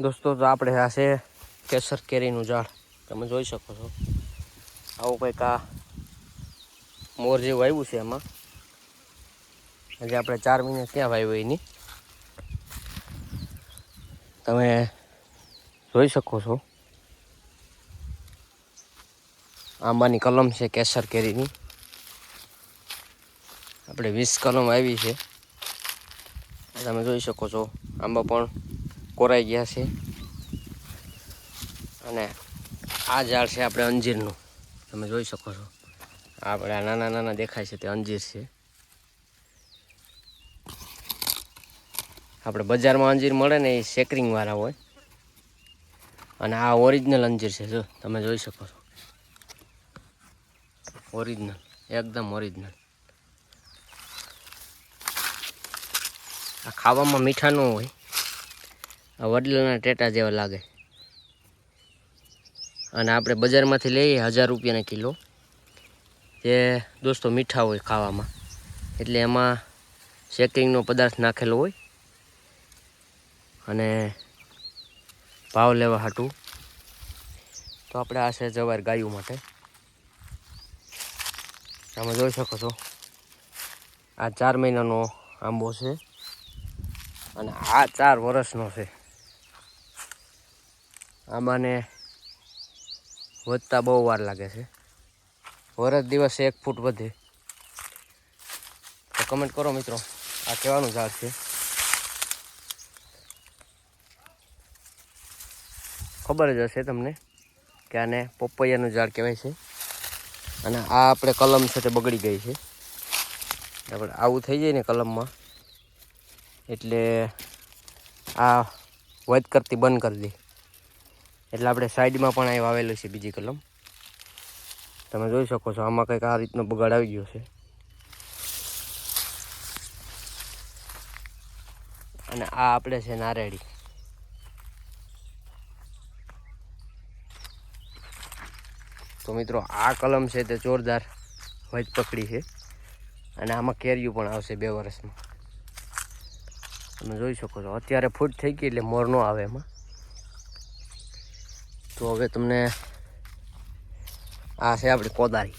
દોસ્તો તો આપણે આ છે કેસર કેરીનું ઝાડ. તમે જોઈ શકો છો. આવું કંઈક આ મોર જેવું આવ્યું છે એમાં. હજી આપણે ચાર મહિના ક્યાં વાવ્યું એની? તમે જોઈ શકો છો. આંબાની કલમ છે કેસર કેરીની. આપણે વીસ કલમ આવી છે. તમે જોઈ શકો છો. આંબા પણ કોરાઈ ગયા છે. અને આ ઝાડ છે આપણે અંજીરનું. તમે જોઈ શકો છો. આપણે આ નાના નાના દેખાય છે તે અંજીર છે. આપણે બજારમાં અંજીર મળે ને એ સેકરિંગવાળા હોય. અને આ ઓરિજિનલ અંજીર છે, જો તમે જોઈ શકો છો. ઓરિજિનલ, એકદમ ઓરિજિનલ. આ ખાવામાં મીઠા ન હોય. આ વડલાના ટેટા જેવા લાગે. અને આપણે બજારમાંથી લઈએ હજાર રૂપિયાના કિલો. જે દોસ્તો મીઠા હોય ખાવામાં. એટલે એમાં શેકિંગનો પદાર્થ નાખેલો હોય. અને ભાવ લેવા હાટું. તો આપણે આ છે જવાર ગાયું માટે. તમે જોઈ શકો છો. આ ચાર મહિનાનો આંબો છે. અને આ ચાર વર્ષનો છે. આંબાને વધતા બહુ વાર લાગે છે. વરસ દિવસે એક ફૂટ વધે. તો કમેન્ટ કરો મિત્રો, આ કહેવાનું ઝાડ છે? ખબર જ હશે તમને કે આને પપૈયાનું ઝાડ કહેવાય છે. અને આ આપણે કલમ છે તે બગડી ગઈ છે. આપણે આવું થઈ જાય ને કલમમાં. એટલે આ વધ કરતી બંધ કરી દે. એટલે આપણે સાઈડમાં પણ અહીં વાવેલું છે બીજી કલમ. તમે જોઈ શકો છો, આમાં કંઈક આ રીતનો બગાડ આવી ગયો છે. અને આ આપણે છે નારેડી. તો મિત્રો, આ કલમ છે તે જોરદાર વજ પકડી છે. અને આમાં કેરિયું પણ આવશે બે વર્ષમાં. તમે જોઈ શકો છો, અત્યારે ફૂટ થઈ ગઈ એટલે મોર નો આવે એમાં. તો હવે તમને આ છે આપણી કોદારી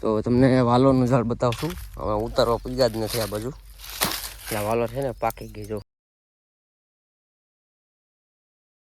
તો તમને વાલોનું ઝાડ બતાવશું. હવે ઉતારવા પૂજા જ નથી આ બાજુ. એટલે વાલો છે ને પાકી જો.